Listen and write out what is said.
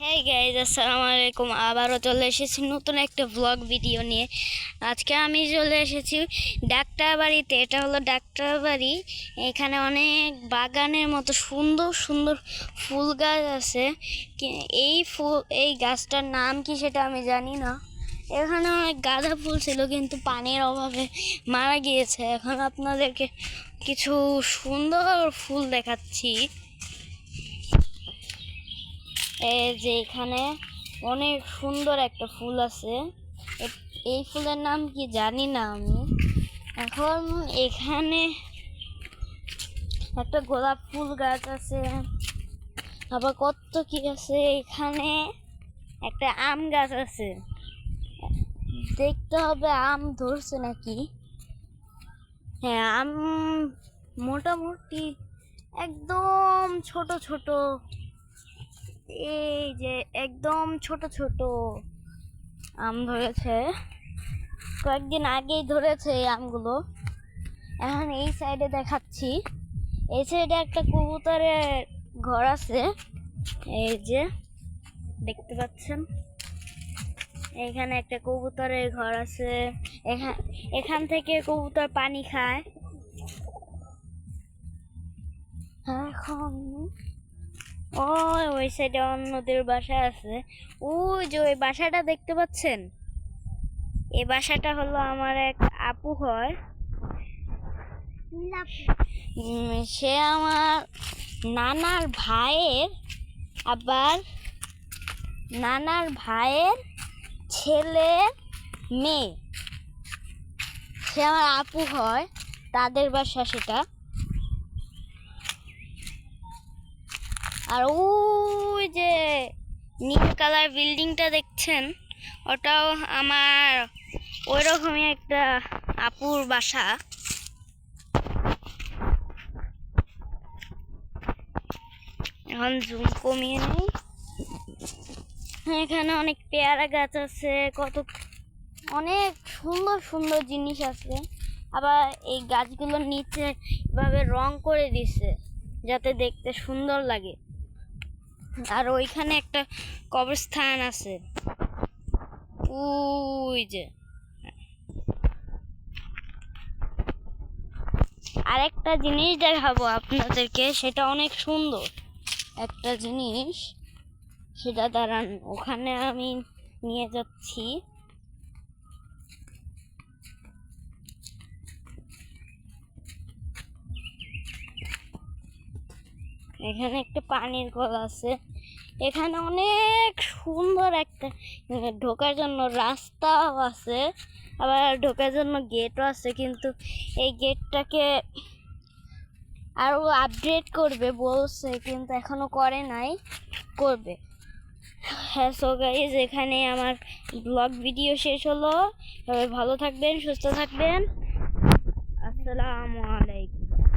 হ্যাঁ গাইজ আসসালামু আলাইকুম। আবারও চলে এসেছি নতুন একটা ব্লগ ভিডিও নিয়ে। আজকে আমি চলে এসেছি ডাক্তার বাড়িতে এটা হলো ডাক্তার বাড়ি এখানে অনেক বাগানের মতো সুন্দর সুন্দর ফুল গাছ আছে। এই ফুল এই গাছটার নাম কি সেটা আমি জানি না। এখানে অনেক গাঁদা ফুল ছিল, কিন্তু পানির অভাবে মারা গিয়েছে। এখন আপনাদেরকে কিছু সুন্দর ফুল দেখাচ্ছি। যে এখানে অনেক সুন্দর একটা ফুল আছে। এই ফুলের নাম কি জানি না আমি। এখন এখানে একটা গোলাপ ফুল গাছ আছে। আবার কত কি আছে, এখানে একটা আম গাছ আছে। দেখতে হবে আম ধরছে নাকি। হ্যাঁ আম মোটামুটি একদম ছোট ছোট এই যে একদম ছোট ছোট আম ধরেছে। কয়েকদিন আগেই ধরেছে এই আমগুলো। এখন এই সাইডে দেখাচ্ছি। এই সাইডে একটা কবুতরের ঘর আছে। এই যে, দেখতে পাচ্ছেন? এখানে একটা কবুতরের ঘর আছে। এখান এখান থেকে কবুতর পানি খায়। এখন ওই ওই সাইডে অন্যদের বাসা আছে। ওই যে ওই বাসাটা দেখতে পাচ্ছেন? এই বাসাটা হলো আমার এক আপু হয়। সে আমার নানার ভাইয়ের, আবার নানার ভাইয়ের ছেলের মেয়ে। সে আমার আপু হয়, তাদের বাসা সেটা। আর ওই যে নীল কালার বিল্ডিংটা দেখছেন, ওটাও আমার ওই রকমই একটা আপুর বাসা। এখন জুম কমিয়ে নেই। এখানে অনেক পেয়ারা গাছ আছে, কত অনেক সুন্দর সুন্দর জিনিস আছে। আবার এই গাছগুলোর নিচে এভাবে রং করে দিছে, যাতে দেখতে সুন্দর লাগে। আর ওইখানে একটা কবরস্থান আছে। ওই যে। আরেকটা জিনিস দেখাবো আপনাদেরকে, সেটা অনেক সুন্দর। একটা জিনিস, সেটা দাঁড়ান, ওখানে আমি নিয়ে যাচ্ছি। এখানে একটা পানির কল আছে। এখানে অনেক সুন্দর একটা ঢোকার জন্য রাস্তাও আছে, আবার ঢোকার জন্য গেটও আছে, কিন্তু এই গেটটাকে আরও আপডেট করবে, বলছে, কিন্তু এখনও করে নাই, করবে। হ্যাঁ সো গাইজ এখানে আমার ব্লগ ভিডিও শেষ হলো। ভালো থাকবেন, সুস্থ থাকবেন। আসসালামু আলাইকুম।